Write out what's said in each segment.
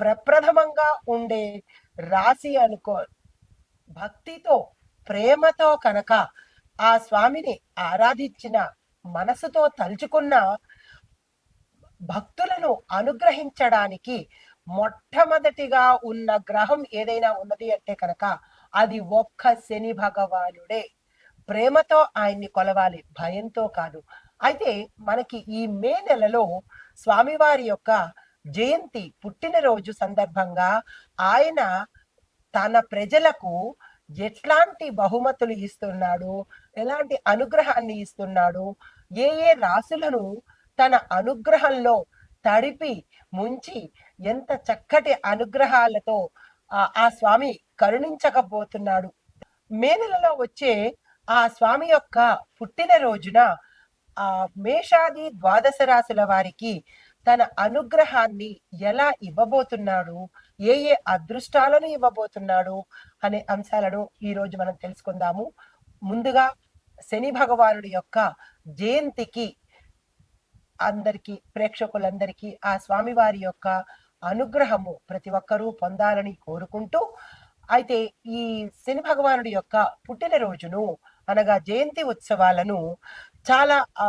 ప్రప్రథమంగా ఉండే రాశి అనుకో భక్తితో ప్రేమతో కనుక ఆ స్వామిని ఆరాధించిన మనసుతో తలుచుకున్న భక్తులను అనుగ్రహించడానికి మొట్టమొదటిగా ఉన్న గ్రహం ఏదైనా ఉన్నది అంటే కనుక అది ఒక్క శని భగవానుడే. ప్రేమతో ఆయన్ని కొలవాలి భయంతో కాదు. అయితే మనకి ఈ మే నెలలో స్వామివారి యొక్క జయంతి పుట్టినరోజు సందర్భంగా ఆయన తన ప్రజలకు ఎట్లాంటి బహుమతులు ఇస్తున్నాడు ఎలాంటి అనుగ్రహాన్ని ఇస్తున్నాడు ఏ ఏ రాశులను తన అనుగ్రహంలో తడిపి ముంచి ఎంత చక్కటి అనుగ్రహాలతో ఆ- ఆ స్వామి కరుణించకపోతున్నాడు. మే నెలలో వచ్చే ఆ స్వామి యొక్క పుట్టినరోజున ఆ మేషాది ద్వాదశ రాశుల వారికి తన అనుగ్రహాన్ని ఎలా ఇవ్వబోతున్నాడు? ఏ ఏ అదృష్టాలను ఇవ్వబోతున్నాడు? అనే అంశాలను ఈ రోజు మనం తెలుసుకుందాము. ముందుగా శని భగవానుడి యొక్క జయంతికి అందరికీ ప్రేక్షకులందరికీ ఆ స్వామివారి యొక్క అనుగ్రహము ప్రతి ఒక్కరూ పొందాలని కోరుకుంటూ అయితే ఈ శని భగవానుడి యొక్క పుట్టినరోజును అనగా జయంతి ఉత్సవాలను చాలా ఆ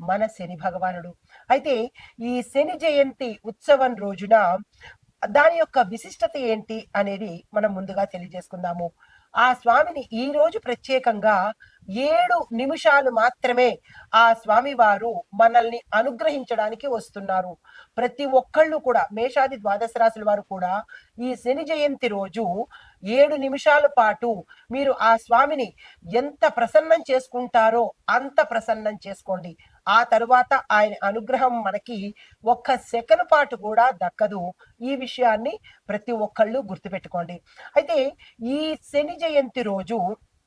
మన శని భగవానుడు. అయితే ఈ శని జయంతి ఉత్సవం రోజున దాని యొక్క విశిష్టత ఏంటి అనేది మనం ముందుగా తెలియజేసుకుందాము. ఆ స్వామిని ఈ రోజు ప్రత్యేకంగా ఏడు నిమిషాలు మాత్రమే ఆ స్వామి వారు మనల్ని అనుగ్రహించడానికి వస్తున్నారు. ప్రతి ఒక్కళ్ళు కూడా మేషాది ద్వాదశ రాశుల వారు కూడా ఈ శని జయంతి రోజు ఏడు నిమిషాల పాటు మీరు ఆ స్వామిని ఎంత ప్రసన్నం చేసుకుంటారో అంత ప్రసన్నం చేసుకోండి. ఆ తరువాత ఆయన అనుగ్రహం మనకి ఒక్క సెకండ్ పాటు కూడా దక్కదు. ఈ విషయాన్ని ప్రతి ఒక్కళ్ళు గుర్తుపెట్టుకోండి. అయితే ఈ శని జయంతి రోజు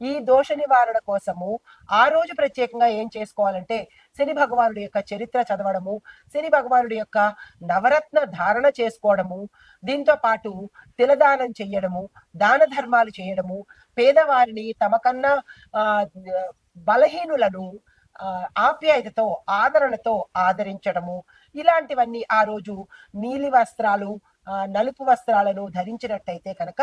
ఈ దోష నివారణ కోసము ఆ రోజు ప్రత్యేకంగా ఏం చేసుకోవాలంటే శని భగవానుడి యొక్క చరిత్ర చదవడము శని భగవానుడి యొక్క నవరత్న ధారణ చేసుకోవడము దీంతో పాటు తిలదానం చేయడము దాన ధర్మాలు చేయడము పేదవారిని తమకన్నా ఆ బలహీనులను ఆప్యాయతతో ఆదరణతో ఆదరించడము. ఇలాంటివన్నీ ఆ రోజు నీలి వస్త్రాలు నలుపు వస్త్రాలను ధరించినట్టయితే కనుక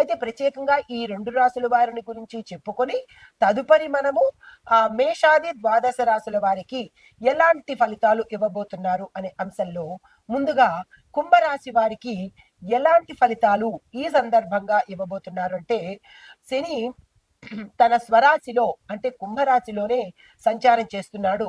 అయితే ప్రత్యేకంగా ఈ రెండు రాశుల వారిని గురించి చెప్పుకొని తదుపరి మనము ఆ మేషాది ద్వాదశ రాశుల వారికి ఎలాంటి ఫలితాలు ఇవ్వబోతున్నారు అనే అంశంలో ముందుగా కుంభరాశి వారికి ఎలాంటి ఫలితాలు ఈ సందర్భంగా ఇవ్వబోతున్నారు అంటే శని తన స్వరాశిలో అంటే కుంభరాశిలోనే సంచారం చేస్తున్నాడు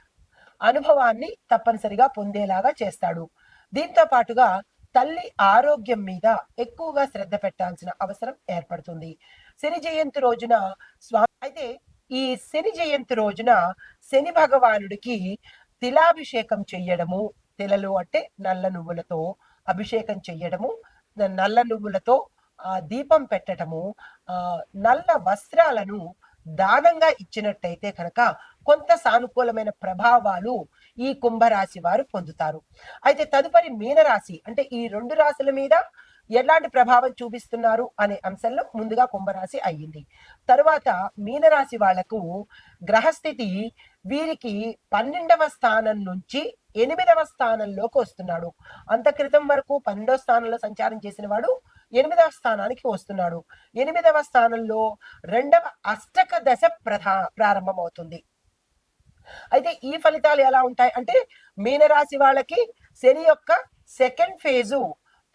అనుభవాన్ని తప్పనిసరిగా పొందేలాగా చేస్తాడు. దీంతో పాటుగా తల్లి ఆరోగ్యం మీద ఎక్కువగా శ్రద్ధ పెట్టాల్సిన అవసరం ఏర్పడుతుంది. శని జయంతి రోజున స్వామి అయితే ఈ శని జయంతి రోజున శని భగవానుడికి తిలాభిషేకం చెయ్యడము తిలలు అంటే నల్ల నువ్వులతో అభిషేకం చెయ్యడము నల్ల నువ్వులతో ఆ దీపం పెట్టడము ఆ నల్ల వస్త్రాలను దానంగా ఇచ్చినట్టయితే కనుక కొంత సానుకూలమైన ప్రభావాలు ఈ కుంభరాశి వారు పొందుతారు. అయితే తదుపరి మీనరాశి అంటే ఈ రెండు రాశుల మీద ఎలాంటి ప్రభావం చూపిస్తున్నారు అనే అంశంలో ముందుగా కుంభరాశి అయ్యింది. తరువాత మీనరాశి వాళ్ళకు గ్రహస్థితి వీరికి పన్నెండవ స్థానం నుంచి ఎనిమిదవ స్థానంలోకి వస్తున్నాడు. అంత క్రితం వరకు పన్నెండవ స్థానంలో సంచారం చేసిన వాడు ఎనిమిదవ స్థానానికి వస్తున్నాడు. ఎనిమిదవ స్థానంలో రెండవ అష్టక దశ ప్రధా ప్రారంభమవుతుంది. అయితే ఈ ఫలితాలు ఎలా ఉంటాయి? అంటే మీనరాశి వాళ్ళకి శని యొక్క సెకండ్ ఫేజు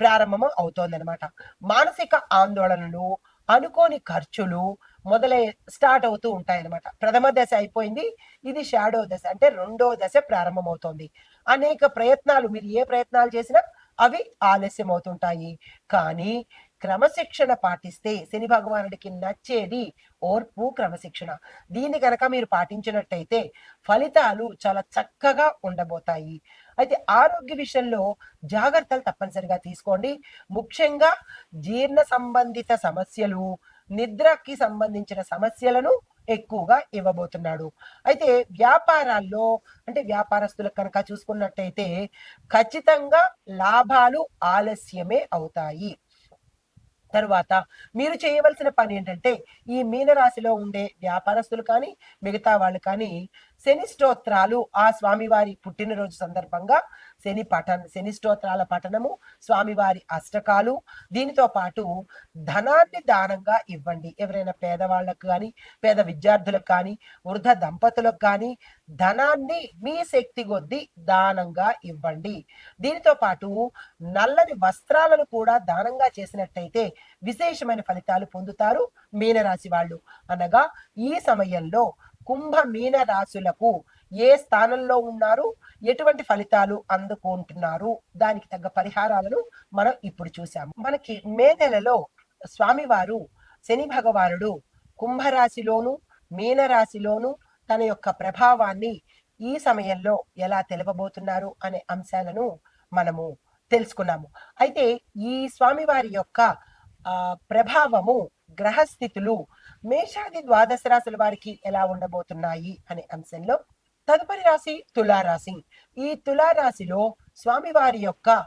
ప్రారంభం అవుతోందనమాట మానసిక ఆందోళనలు అనుకోని ఖర్చులు మొదలై స్టార్ట్ అవుతూ ఉంటాయన్నమాట. ప్రథమ దశ అయిపోయింది. ఇది షాడో దశ. అంటే రెండో దశ ప్రారంభమవుతోంది అనేక ప్రయత్నాలు మీరు ఏ ప్రయత్నాలు చేసినా అవి ఆలస్యం అవుతుంటాయి కానీ క్రమశిక్షణ పాటిస్తే శని భగవానుడికి నచ్చేది ఓర్పు క్రమశిక్షణ. దీన్ని కనుక మీరు పాటించినట్టయితే ఫలితాలు చాలా చక్కగా ఉండబోతాయి. అయితే ఆరోగ్య విషయంలో జాగ్రత్తలు తప్పనిసరిగా తీసుకోండి. ముఖ్యంగా జీర్ణ సంబంధిత సమస్యలు నిద్రకి సంబంధించిన సమస్యలను ఎక్కువగా ఇవ్వబోతున్నాడు. అయితే వ్యాపారాల్లో అంటే వ్యాపారస్తులకు కనుక చూసుకున్నట్టయితే ఖచ్చితంగా లాభాలు ఆలస్యమే అవుతాయి. తర్వాత మీరు చేయవలసిన పని ఏంటంటే ఈ మీనరాశిలో ఉండే వ్యాపారస్తులు కానీ మిగతా వాళ్ళు కానీ శని స్తోత్రాలు ఆ స్వామివారి పుట్టినరోజు సందర్భంగా శని పఠన శని స్తోత్రాల పఠనము స్వామివారి అష్టకాలు. దీనితో పాటు ధనాన్ని దానంగా ఇవ్వండి. ఎవరైనా పేదవాళ్ళకు కానీ పేద విద్యార్థులకు కానీ వృద్ధ దంపతులకు కానీ ధనాన్ని మీ శక్తి కొద్దీ దానంగా ఇవ్వండి. దీనితో పాటు నల్లని వస్త్రాలను కూడా దానంగా చేసినట్టయితే విశేషమైన ఫలితాలు పొందుతారు మీనరాశి వాళ్ళు. అనగా ఈ సమయంలో కుంభ మీన రాశులకు ఏ స్థానంలో ఉన్నారు ఎటువంటి ఫలితాలు అందుకుంటున్నారు? దానికి తగ్గ పరిహారాలను మనం ఇప్పుడు చూసాము మనకి మే నెలలో స్వామివారు శని భగవానుడు కుంభరాశిలోను మీనరాశిలోను తన యొక్క ప్రభావాన్ని ఈ సమయంలో ఎలా తెలపబోతున్నారు అనే అంశాలను మనము తెలుసుకున్నాము. అయితే ఈ స్వామివారి యొక్క ప్రభావము గ్రహస్థితులు మేషాది ద్వాదశ రాశుల వారికి ఎలా ఉండబోతున్నాయి అనే అంశంలో తదుపరి రాశి తులారాశి. ఈ తులారాశిలో స్వామివారి యొక్క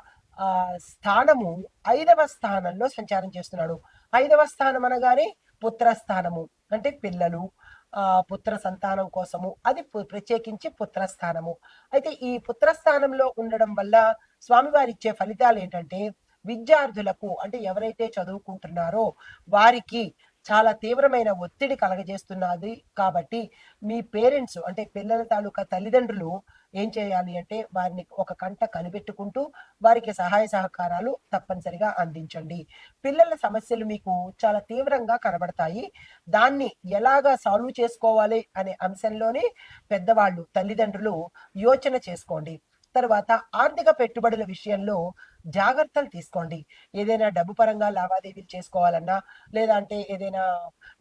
స్థానము ఐదవ స్థానంలో సంచారం చేస్తున్నాడు. ఐదవ స్థానం అనగానే పుత్రస్థానము అంటే పిల్లలు ఆ పుత్ర సంతానం కోసము. అది పు- ప్రత్యేకించి పుత్రస్థానము. అయితే ఈ పుత్రస్థానంలో ఉండడం వల్ల స్వామివారి ఇచ్చే ఫలితాలు ఏంటంటే విద్యార్థులకు అంటే ఎవరైతే చదువుకుంటున్నారో వారికి చాలా తీవ్రమైన ఒత్తిడి కలగజేస్తున్నది. కాబట్టి మీ పేరెంట్స్ అంటే పిల్లల తాలూకా తల్లిదండ్రులు ఏం చేయాలి అంటే వారిని ఒక కంట కనిపెట్టుకుంటూ వారికి సహాయ సహకారాలు తప్పనిసరిగా అందించండి. పిల్లల సమస్యలు మీకు చాలా తీవ్రంగా కనబడతాయి. దాన్ని ఎలాగా సాల్వ్ చేసుకోవాలి అనే అంశంలోనే పెద్దవాళ్ళు తల్లిదండ్రులు యోచన చేసుకోండి. తర్వాత ఆర్థిక పెట్టుబడుల విషయంలో జాగ్రత్తలు తీసుకోండి. ఏదైనా డబ్బు పరంగా లావాదేవీలు చేసుకోవాలన్నా లేదంటే ఏదైనా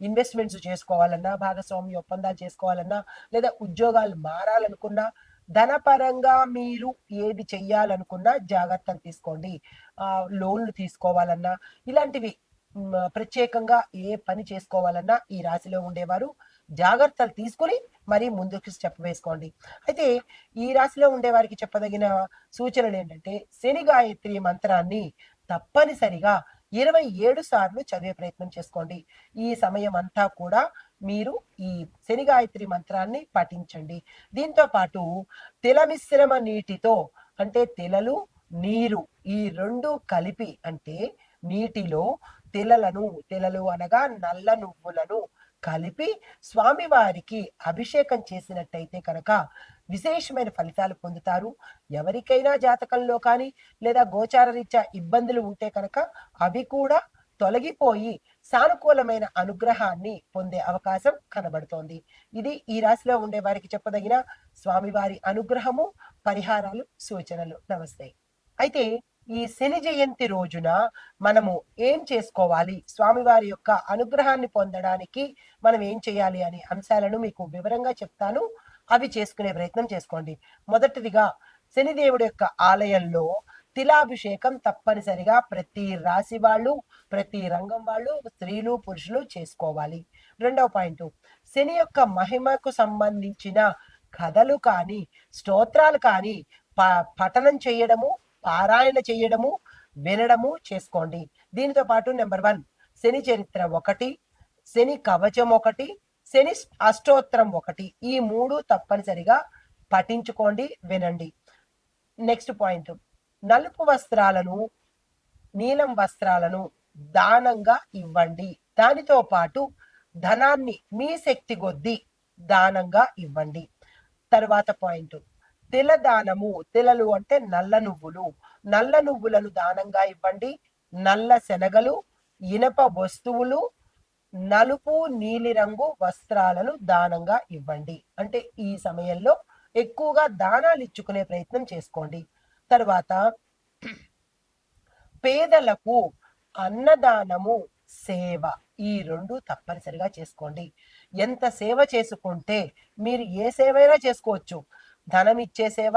ఇన్వెస్ట్మెంట్స్ చేసుకోవాలన్నా భాగస్వామ్య ఒప్పందాలు చేసుకోవాలన్నా లేదా ఉద్యోగాలు మారాలనుకున్నా ధనపరంగా మీరు ఏది చెయ్యాలనుకున్నా జాగ్రత్తలు తీసుకోండి. ఆ లోన్లు తీసుకోవాలన్నా ఇలాంటివి ప్రత్యేకంగా ఏ పని చేసుకోవాలన్నా ఈ రాశిలో ఉండేవారు జాగ్రత్తలు తీసుకుని మరీ ముందుకు స్టెప్ వేసుకోండి. అయితే ఈ రాశిలో ఉండే వారికి చెప్పదగిన సూచనలు ఏంటంటే శని గాయత్రి మంత్రాన్ని తప్పనిసరిగా ఇరవై ఏడు సార్లు చదివే ప్రయత్నం చేసుకోండి. ఈ సమయం అంతా కూడా మీరు ఈ శని గాయత్రి మంత్రాన్ని పఠించండి. దీంతో పాటు తిల మిశ్రమ నీటితో అంటే తిలలు నీరు ఈ రెండు కలిపి అంటే నీటిలో తిలలను తిలలు అనగా నల్ల నువ్వులను కలిపి స్వామివారికి అభిషేకం చేసినట్టయితే కనుక విశేషమైన ఫలితాలు పొందుతారు. ఎవరికైనా జాతకంలో కానీ లేదా గోచార రీత్యా ఇబ్బందులు ఉంటే కనుక అవి కూడా తొలగిపోయి సానుకూలమైన అనుగ్రహాన్ని పొందే అవకాశం కనబడుతోంది. ఇది ఈ రాశిలో ఉండే వారికి చెప్పదగిన స్వామివారి అనుగ్రహము పరిహారాలు సూచనలు. నమస్తే. అయితే ఈ శని జయంతి రోజున మనము ఏం చేసుకోవాలి? స్వామివారి యొక్క అనుగ్రహాన్ని పొందడానికి మనం ఏం చేయాలి అనే అంశాలను మీకు వివరంగా చెప్తాను. అవి చేసుకునే ప్రయత్నం చేసుకోండి. మొదటిదిగా శనిదేవుడి యొక్క ఆలయంలో తిలాభిషేకం తప్పనిసరిగా ప్రతి రాశి వాళ్ళు ప్రతి రంగం వాళ్ళు స్త్రీలు పురుషులు చేసుకోవాలి. రెండవ పాయింట్ శని యొక్క మహిమకు సంబంధించిన కథలు కానీ స్తోత్రాలు కానీ ప- పఠనం చేయడము పారాయణ చేయడము వినడము చేసుకోండి. దీనితో పాటు నెంబర్ వన్ శని చరిత్ర ఒకటి శని కవచం ఒకటి శని అష్టోత్తరం ఒకటి. ఈ మూడు తప్పనిసరిగా పఠించుకోండి వినండి. నెక్స్ట్ పాయింట్ నలుపు వస్త్రాలను నీలం వస్త్రాలను దానంగా ఇవ్వండి. దానితో పాటు ధనాన్ని మీ శక్తి కొద్దీ దానంగా ఇవ్వండి. తర్వాత పాయింట్ తిలదానము తిలలు అంటే నల్ల నువ్వులు. నల్ల నువ్వులను దానంగా ఇవ్వండి. నల్ల శనగలు ఇనప వస్తువులు నలుపు నీలిరంగు వస్త్రాలను దానంగా ఇవ్వండి. అంటే ఈ సమయంలో ఎక్కువగా దానాలు ఇచ్చుకునే ప్రయత్నం చేసుకోండి. తర్వాత పేదలకు అన్నదానము సేవ. ఈ రెండు తప్పనిసరిగా చేసుకోండి. ఎంత సేవ చేసుకుంటే మీరు ఏ సేవైనా చేసుకోవచ్చు. ధనం ఇచ్చే సేవ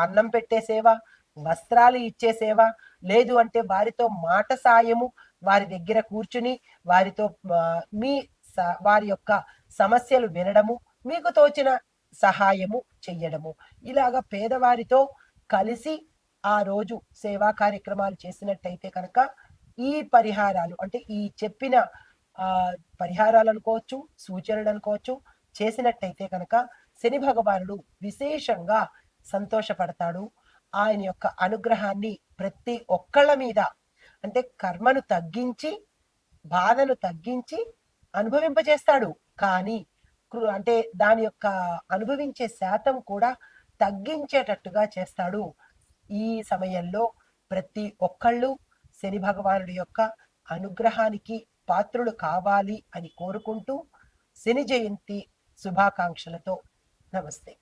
అన్నం పెట్టే సేవ వస్త్రాలు ఇచ్చే సేవ లేదు అంటే వారితో మాట సాయము వారి దగ్గర కూర్చుని వారితో మీ స- వారి యొక్క సమస్యలు వినడము మీకు తోచిన సహాయము చెయ్యడము. ఇలాగ పేదవారితో కలిసి ఆ రోజు సేవా కార్యక్రమాలు చేసినట్టయితే కనుక ఈ పరిహారాలు అంటే ఈ చెప్పిన ఆ పరిహారాలు అనుకోవచ్చు సూచనలు అనుకోవచ్చు చేసినట్టయితే కనుక శని భగవానుడు విశేషంగా సంతోషపడతాడు. ఆయన యొక్క అనుగ్రహాన్ని ప్రతి ఒక్కళ్ళ మీద అంటే కర్మను తగ్గించి బాధను తగ్గించి అనుభవింపజేస్తాడు. కానీ కృ- అంటే దాని యొక్క అనుభవించే శాతం కూడా తగ్గించేటట్టుగా చేస్తాడు. ఈ సమయంలో ప్రతి ఒక్కళ్ళు శని భగవానుడి యొక్క అనుగ్రహానికి పాత్రులు కావాలి అని కోరుకుంటూ శని జయంతి శుభాకాంక్షలతో నమస్తే